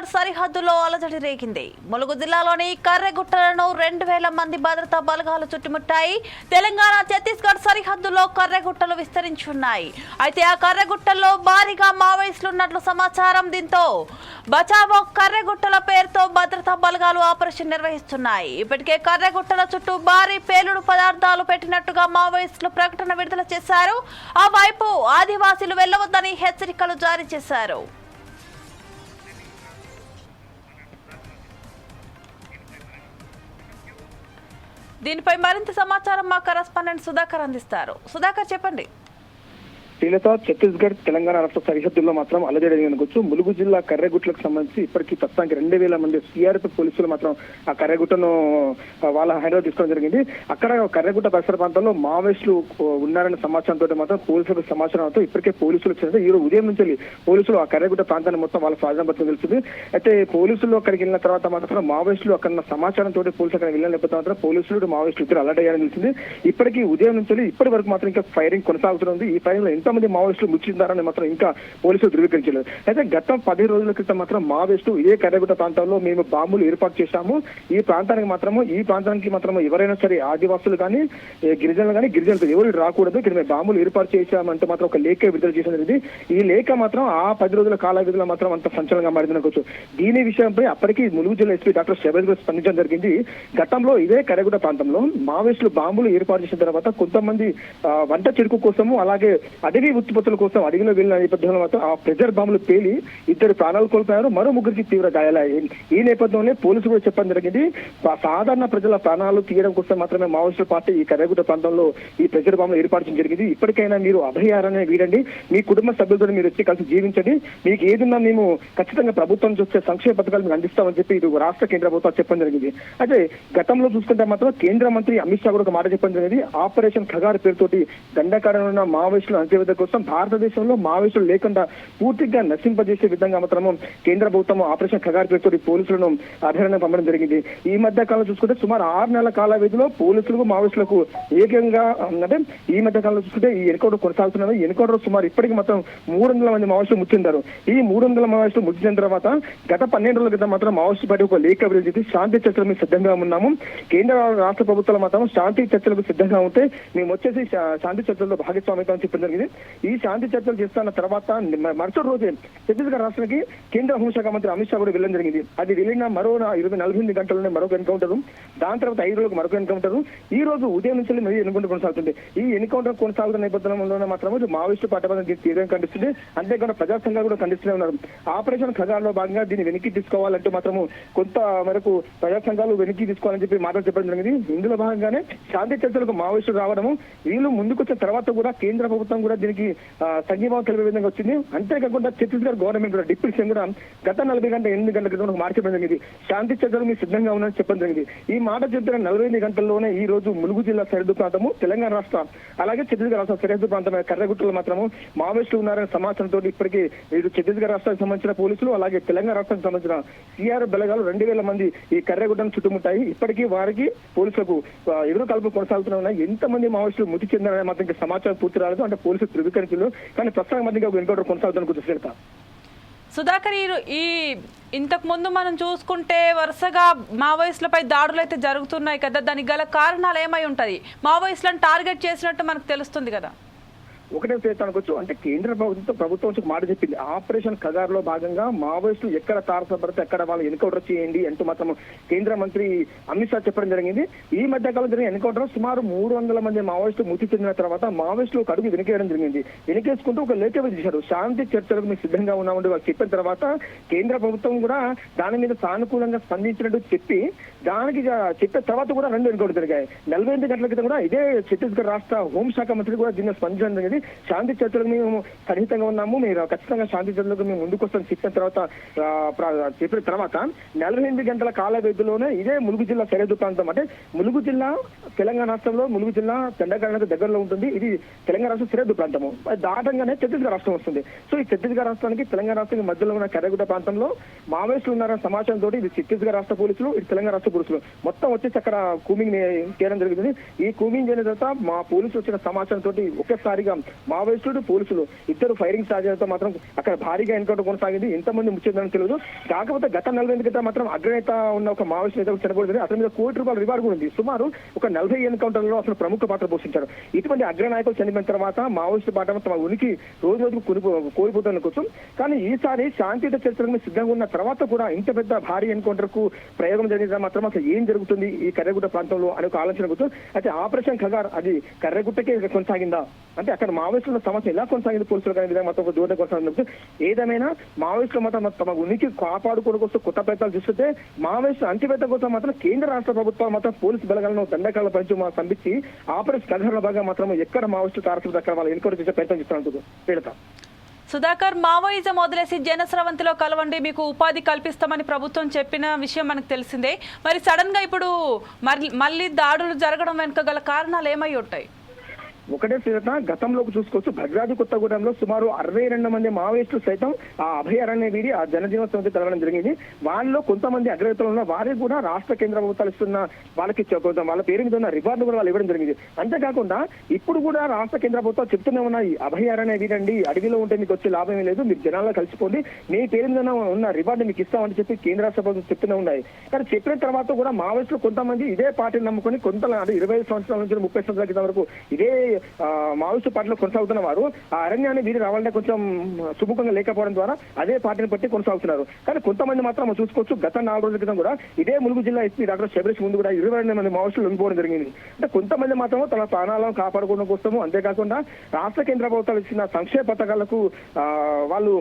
ఛత్తీస్గఢ్ సరిహద్దులో అలజడి రేగింది. ములుగు జిల్లాలోని కర్రెగుట్టలను రెండు వేల మంది భద్రతా బలగాలు చుట్టుముట్టాయి. తెలంగాణ ఛత్తీస్గఢ్ సరిహద్దులో కర్రెగుట్టలు విస్తరించున్నాయి. అయితే ఆ కర్రెగుట్టల్లో భారీగా మావోయిస్టులు ఉన్నట్లు సమాచారం దీంతో బచావో కర్రెగుట్టల పేరుతో భద్రతా బలగాలు ఆపరేషన్ నిర్వహిస్తున్నాయి. ఇప్పటికే కర్రెగుట్టల చుట్టూ భారీ పేలుడు పదార్థాలు పెట్టినట్టుగా మావోయిస్టులు ప్రకటన విడుదల చేశారు. ఆ వైపు ఆదివాసీలు వెళ్ళవద్దని హెచ్చరికలు జారీ చేశారు. దీనిపై మరింత సమాచారం మా కరస్పాండెంట్ సుధాకర్ అందిస్తారు. సుధాకర్ చెప్పండి. శ్రీలత ఛత్తీస్గఢ్ తెలంగాణ రాష్ట్ర సరిహద్దుల్లో మాత్రం అలజడి అనుకోవచ్చు ములుగు జిల్లా కర్రెగుట్లకు సంబంధించి ఇప్పటికీ ప్రస్తుతానికి రెండు వేల మంది సిఆర్పి పోలీసులు మాత్రం ఆ కర్రెగుట్టను వాళ్ళ హైదరాబాద్ తీసుకోవడం జరిగింది. అక్కడ కర్రెగుట్ట పరిసర ప్రాంతంలో మావోయిస్టులు ఉన్నారన్న సమాచారంతో మాత్రం పోలీసులకు సమాచారంతో ఇప్పటికే పోలీసులు వచ్చినారు ఈ రోజు ఉదయం నుంచి పోలీసులు ఆ కర్రెగుట్ట ప్రాంతాన్ని మొత్తం వాళ్ళ స్వాధీనపత్రం తెలుస్తుంది. అయితే పోలీసులు అక్కడికి వెళ్ళిన తర్వాత మాత్రం మావోయిస్టులు అక్కడ సమాచారంతో పోలీసులు అక్కడ వెళ్ళిన లేకపోతే మాత్రం పోలీసులు మావోయిస్టులు ఇద్దరు అలర్ట్ అయ్యారని తెలిసింది. ఇప్పటికీ ఉదయం నుంచి వెళ్ళి ఇప్పటి వరకు మాత్రం ఇంకా ఫైరింగ్ కొనసాగుతుంది ఈ ఫైరింగ్లో మంది మావోయిస్టులు మృతి చెందారని మాత్రం ఇంకా పోలీసులు ధృవీకరించలేదు. అయితే గత పది రోజుల క్రితం మాత్రం మావోయిస్టు ఇదే కర్రగుట్ట ప్రాంతంలో మేము బాంబులు ఏర్పాటు చేశాము. ఈ ప్రాంతానికి మాత్రము ఈ ప్రాంతానికి మాత్రము ఎవరైనా సరే ఆదివాసులు కానీ గిరిజనులు కానీ గిరిజనులు ఎవరు రాకూడదు. ఇక్కడ మేము బాంబులు ఏర్పాటు చేశామంటే మాత్రం ఒక లేఖ విడుదల చేసిన జరిగింది ఈ లేఖ మాత్రం ఆ పది రోజుల కాల వ్యవధిలో మాత్రం అంత సంచలనంగా మారింది అనుకోవచ్చు దీని విషయంపై అప్పటికి ములుగు జిల్లా ఎస్పీ డాక్టర్ శబరి స్పందించడం జరిగింది. గతంలో ఇదే కరగుడ ప్రాంతంలో మావోయిస్టులు బాంబులు ఏర్పాటు చేసిన తర్వాత కొంతమంది వంట చెరుకు కోసము అలాగే అదే అడవి ఉత్పత్తుల కోసం అడవిలో వెళ్ళిన నేపథ్యంలో మాత్రం ఆ ప్రెజర్ బాంబులు పేలి ఇద్దరు ప్రాణాలు కోల్పోయారు. మరో ముగ్గురికి తీవ్ర గాయాలయ్యాయి ఈ నేపథ్యంలోనే పోలీసులు కూడా చెప్పడం జరిగింది. సాధారణ ప్రజల ప్రాణాలు తీయడం కోసం మాత్రమే మావోయిస్టుల పార్టీ ఈ కరగుట ప్రాంతంలో ఈ ప్రెజర్ బాంబులు ఏర్పాటు చేయడం జరిగింది. ఇప్పటికైనా మీరు అభయారాన్ని వీడండి. మీ కుటుంబ సభ్యులతో మీరు వచ్చి కలిసి జీవించండి. మీకు ఏదున్నా మేము ఖచ్చితంగా ప్రభుత్వం చూస్తే సంక్షేమ పథకాలు మీకు అందిస్తామని చెప్పి ఇది రాష్ట్ర కేంద్ర ప్రభుత్వం చెప్పడం జరిగింది. అయితే గతంలో చూసుకుంటే మాత్రం కేంద్ర మంత్రి అమిత్ షా కూడా ఒక మాట చెప్పడం జరిగింది. ఆపరేషన్ ఖగార్ పేరుతోటి దండకారంలో ఉన్న మావోయిస్టుల భద్రత కోసం భారతదేశంలో మావోయిస్టులు లేకుండా పూర్తిగా నశింపజేసే విధంగా మాత్రము కేంద్ర ప్రభుత్వం ఆపరేషన్ ఖగార్ పేరుతోటి పోలీసులను అభ్యర్థన పంపడం జరిగింది. ఈ మధ్య కాలంలో చూసుకుంటే సుమారు ఆరు నెలల కాల వ్యవధిలో పోలీసులకు మావోయిస్టులకు ఏకంగా అంటే ఈ మధ్య కాలంలో చూసుకుంటే ఈ ఎన్కౌంటర్ కొనసాగుతున్నది. ఎన్కౌంటర్ సుమారు ఇప్పటికి మొత్తం మూడు వందల మంది మావోయిస్టులు ముచ్చిందారు ఈ మూడు వందల మావోయిస్టులు ముచ్చిన తర్వాత గత పన్నెండు రోజుల క్రితం మాత్రం మావోయిస్టు పార్టీ ఒక లేఖ విడుదల శాంతి చర్చలు మేము సిద్ధంగా ఉన్నాము. కేంద్ర రాష్ట్ర ప్రభుత్వాలు మాత్రం శాంతి చర్చలకు సిద్ధంగా ఉంటే మేము వచ్చేసి శాంతి చర్చల్లో భాగస్వామ్యం చెప్పడం జరిగింది. ఈ శాంతి చర్చలు చేస్తున్న తర్వాత మరుసటి రోజే ఛత్తీస్గఢ్ రాష్ట్రానికి కేంద్ర హోంశాఖ మంత్రి అమిత్ షా కూడా వెళ్ళడం జరిగింది. అది వెళ్ళిన మరో నా- ఇరవై నలభై ఎనిమిది గంటల్లోనే మరొక ఎన్కౌంటర్. దాని తర్వాత ఐదు రోజులకు మరొక ఎన్కౌంటర్. ఈ రోజు ఉదయం నుంచి మరీ ఎన్కౌంటర్ కొనసాగుతుంది. ఈ ఎన్కౌంటర్ కొనసాగుతున్న నేపథ్యంలో మాత్రం మావోయిస్టు పట్టబద్ధం తీవ్రంగా ఖండిస్తుంది. అంతేకాకుండా ప్రజా సంఘాలు కూడా ఖండిస్తూనే ఉన్నారు. ఆపరేషన్ ఖజాన్లో భాగంగా దీన్ని వెనక్కి తీసుకోవాలంటూ మాత్రము కొంత మేరకు ప్రజా సంఘాలు వెనక్కి తీసుకోవాలని చెప్పి మాటలు చెప్పడం జరిగింది. ఇందులో భాగంగానే శాంతి చర్చలకు మావోయిస్టులు రావడము వీళ్ళు ముందుకొచ్చిన తర్వాత కూడా కేంద్ర ప్రభుత్వం కూడా దీనికి సంఘీభావం తెలిపే విధంగా వచ్చింది. అంతేకాకుండా ఛత్తీస్గఢ్ గవర్నమెంట్ కూడా డిప్యూటీ సీఎం కూడా గత నలభై గంట ఎనిమిది గంటల క్రితం ఒక చెప్పడం జరిగింది. శాంతి చర్చలు మీరు సిద్ధంగా ఉన్నారని చెప్పడం జరిగింది. ఈ మాట చెప్పిన నలభై ఎనిమిది గంటల్లోనే ఈ రోజు ములుగు జిల్లా సరిహద్దు ప్రాంతము తెలంగాణ రాష్ట్ర అలాగే ఛత్తీస్గఢ్ రాష్ట్ర సరిహద్దు ప్రాంతమైన కర్రగుట్టలో మాత్రము మావోయిస్టులు ఉన్నారనే సమాచారంతో ఇప్పటికీ వీరు ఛత్తీస్గఢ్ రాష్ట్రానికి సంబంధించిన పోలీసులు అలాగే తెలంగాణ రాష్ట్రానికి సంబంధించిన సిఆర్ బలగాలు రెండు వేల మంది ఈ కర్రగుట్టను చుట్టుముట్టాయి. ఇప్పటికీ వారికి పోలీసులకు ఎదురు కలుపు కొనసాగుతూనే ఎంతమంది మావోయిస్టులు మృతి చెందారనే మాత్రం సమాచారం పూర్తి రాలేదు. అంటే పోలీసులు ధృవీకరించలేదు కానీ ప్రస్తుతం మధ్య ఎన్కౌంటర్ కొనసాగుతున్న గుర్తు సుధాకర్ ఈ ఈ ఇంతకు ముందు మనం చూసుకుంటే వరుసగా మావోయిస్టులపై దాడులు అయితే జరుగుతున్నాయి కదా. దానికి గల కారణాలు ఏమై ఉంటది? మావోయిస్టులను టార్గెట్ చేసినట్టు మనకు తెలుస్తుంది కదా. ఒకటే చేత అంటే కేంద్ర ప్రభుత్వం ప్రభుత్వం మాట చెప్పింది. ఆపరేషన్ కగార్లో భాగంగా మావోయిస్టులు ఎక్కడ తారసపడితే ఎక్కడ వాళ్ళు ఎన్కౌంటర్ చేయండి అంటూ మాత్రం కేంద్ర మంత్రి అమిత్ షా చెప్పడం జరిగింది. ఈ మధ్య కాలం జరిగిన ఎన్కౌంటర్ సుమారు మూడు వందల మంది మావోయిస్టులు మృతి చెందిన తర్వాత మావోయిస్టులు ఒక అడుగు వెనుకేయడం జరిగింది. వెనకేసుకుంటూ ఒక లేఖ చేశారు. శాంతి చర్చలకు మేము సిద్ధంగా ఉన్నామని వాళ్ళు చెప్పిన తర్వాత కేంద్ర ప్రభుత్వం కూడా దాని మీద సానుకూలంగా స్పందించినట్టు చెప్పి దానికి చెప్పిన తర్వాత కూడా రెండు ఎన్కౌంటర్ జరిగాయి. నలభై ఎనిమిది గంటల క్రితం కూడా ఇదే ఛత్తీస్గఢ్ రాష్ట్ర హోంశాఖ మంత్రి కూడా దీన్ని స్పందించడం జరిగింది. శాంతి చర్చలకు మేము సన్నిహితంగా ఉన్నాము. మీరు ఖచ్చితంగా శాంతి చర్చలకు మేము ముందుకు వస్తాం చెప్పిన తర్వాత చెప్పిన తర్వాత నలభై ఎనిమిది గంటల కాల వ్యవధిలోనే ఇదే ములుగు జిల్లా సరిహద్దు ప్రాంతం. అంటే ములుగు జిల్లా తెలంగాణ రాష్ట్రంలో ములుగు జిల్లా దండకారణకు దగ్గరలో ఉంటుంది. ఇది తెలంగాణ రాష్ట్రం సరిహద్దు ప్రాంతము. అది దాటంగానే ఛత్తీస్గఢ్ రాష్ట్రం వస్తుంది. సో ఈ ఛత్తీస్గఢ్ రాష్ట్రానికి తెలంగాణ రాష్ట్రానికి మధ్యలో ఉన్న కరగుట ప్రాంతంలో మావోయిస్టులు ఉన్నారన్న సమాచారం తోటి ఇది ఛత్తీస్గఢ్ రాష్ట్ర పోలీసులు ఇది తెలంగాణ రాష్ట్ర పోలీసులు. మొత్తం వచ్చేసి అక్కడ కూమింగ్ చేయడం జరుగుతుంది ఈ కూమింగ్ చేయడం తర్వాత మా పోలీసులు వచ్చిన సమాచారం తోటి ఒకేసారిగా మావోయిస్టులు పోలీసులు ఇద్దరు ఫైరింగ్ స్టార్ట్ మాత్రం అక్కడ భారీగా ఎన్కౌంటర్ కొనసాగింది. ఎంతమంది ముచ్చిందని తెలియదు. కాకపోతే గత నలభై ఎనిమిది క్రితం మాత్రం అగ్రనేత ఉన్న ఒక మావోయిస్ట్ నేత చనిపోయింది అతని మీద కోటి రూపాయల రివార్డు కూడా ఉంది. సుమారు ఒక నలభై ఎన్కౌంటర్లో అసలు ప్రముఖ పాత్ర పోషించారు. ఇటువంటి అగ్రనాయకులు చనిపోయిన తర్వాత మావోయిస్టు పాట తమ ఉనికి రోజు రోజుకు కొనిపో కోల్పోతున్న కోసం. కానీ ఈసారి శాంతియుత చర్చలకు సిద్ధంగా ఉన్న తర్వాత కూడా ఇంత పెద్ద భారీ ఎన్కౌంటర్కు ప్రయోగం జరిగిన మాత్రం అసలు ఏం జరుగుతుంది ఈ కర్రగుట్ట ప్రాంతంలో అనే ఒక ఆలోచన అయితే ఆపరేషన్ ఖగార్ అది కర్రగుట్టకే కొనసాగిందా? అంటే అక్కడ మావోయిస్టుల సమస్య ఎలా కొనసాగింది పోలీసులు కానీ విధంగా మొత్తం ఒక దూరం కొనసాగింది ఏదేమైనా మావోయిస్టులు మాత్రం తమ ఉనికి కాపాడుకోవడం కోసం కొత్త ప్రయత్నాలు చూస్తుంటే మావోయిస్టు అంతివేత కోసం మాత్రం కేంద్ర రాష్ట్ర ప్రభుత్వాలు మాత్రం పోలీసు బలగాలను దండకాల పంచి మా సంపించి ఆపరేషన్ కథల భాగంగా మాత్రం ఎక్కడ మావోయిస్టు తారసులు అక్కడ వాళ్ళు ఎన్కౌంటర్ చేసే ప్రయత్నం చేస్తున్నారు పీడత సుధాకర్ మావోయిజం వదిలేసి జనస్రవంతిలో కలవండి మీకు ఉపాధి కల్పిస్తామని ప్రభుత్వం చెప్పిన విషయం మనకు తెలిసిందే. మరి సడన్గా ఇప్పుడు మళ్ళీ దాడులు జరగడం వెనుక గల కారణాలు ఏమై ఉంటాయి? ఒకటే సీత గతంలోకి చూసుకోవచ్చు. భద్రాద్రి కొత్తగూడెంలో సుమారు అరవై రెండు మంది మావోయిస్టులు సైతం ఆ అభయారణ్య వీడి ఆ జనజీవన సమితి జరిగింది. వాళ్ళలో కొంతమంది అగ్రవేత్తలు ఉన్న వారికి కూడా రాష్ట్ర కేంద్ర ప్రభుత్వాలు ఇస్తున్న వాళ్ళకి కొంత వాళ్ళ పేరు మీద ఉన్న రివార్డు కూడా వాళ్ళు ఇవ్వడం జరిగింది. అంతేకాకుండా ఇప్పుడు కూడా రాష్ట్ర కేంద్ర ప్రభుత్వం చెప్తూనే ఉన్నాయి అభయారణ్య వీడండి అడవిలో ఉంటే మీకు వచ్చే లాభం లేదు మీరు జనాల్లో కలిసిపోండి మీ పేరు మీద ఉన్న రివార్డు మీకు ఇస్తామని చెప్పి కేంద్ర రాష్ట్ర ప్రభుత్వం చెప్తూనే ఉన్నాయి. కానీ చెప్పిన తర్వాత కూడా మావోయిస్టులు కొంతమంది ఇదే పార్టీని నమ్ముకొని కొంత ఇరవై ఐదు సంవత్సరాల నుంచి ముప్పై సంవత్సరాల క్రితం వరకు ఇదే మావోయిస్టు పార్టీలో కొనసాగుతున్న వారు ఆ అరణ్యాన్ని వీరి రావాలంటే కొంచెం సుముఖంగా లేకపోవడం ద్వారా అదే పార్టీని పట్టి కొనసాగుతున్నారు. కానీ కొంతమంది మాత్రం మనం చూసుకోవచ్చు. గత నాలుగు రోజుల క్రితం కూడా ఇదే ములుగు జిల్లా ఎస్పీ డాక్టర్ శబరీష్ ముందు కూడా ఇరవై రెండు మంది మావోయిస్టులు ఉండిపోవడం జరిగింది. అంటే కొంతమంది మాత్రం తన ప్రాణాలను కాపాడుకోవడం కోసము అంతేకాకుండా రాష్ట్ర కేంద్ర ప్రభుత్వాలు ఇచ్చిన సంక్షేమ పథకాలకు వాళ్ళు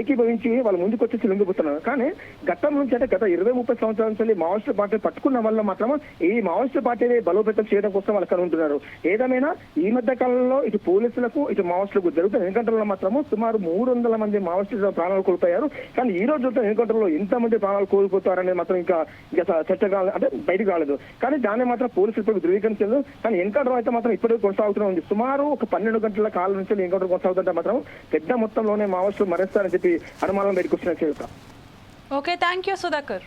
ఏకీభవించి వాళ్ళు ముందుకు వచ్చేసి లొంగిపోతున్నారు. కానీ గతం నుంచి అంటే గత ఇరవై ముప్పై సంవత్సరాల నుంచి మావోయిస్టు పార్టీ పట్టుకున్న వల్ల మాత్రం ఈ మావోయిస్టు పార్టీని బలోపేతం చేయడం కోసం వాళ్ళు అక్కడ ఉంటున్నారు ఏదేమైనా ఈ మధ్య కాలంలో ఇటు పోలీసులకు ఇటు మావోస్టులకు జరుగుతున్న ఎన్కౌంటర్లో మాత్రము సుమారు మూడు వందల మంది మావోస్టులు ప్రాణాలు కోల్పోయారు. కానీ ఈ రోజు జరుగుతున్న ఎన్కౌంటర్లో ఎంత మంది ప్రాణాలు కోల్పోతారనేది మాత్రం ఇంకా ఇంకా చర్చ కాలేదు అంటే బయటకు రాలేదు. కానీ దాన్ని మాత్రం పోలీసులు ఇప్పుడు ధృవీకరించలేదు. కానీ ఎన్కౌంటర్ అయితే మాత్రం ఇప్పటికీ కొనసాగుతూనే ఉంది. సుమారు ఒక పన్నెండు గంటల కాలం నుంచి ఎన్కౌంటర్ కొనసాగుతుంటే మాత్రం పెద్ద మొత్తంలోనే మావోస్టులు మరేస్తారని చెప్పి అనుమానం బయటకు వచ్చిన చేత ఓకే థ్యాంక్ యూ సుధాకర్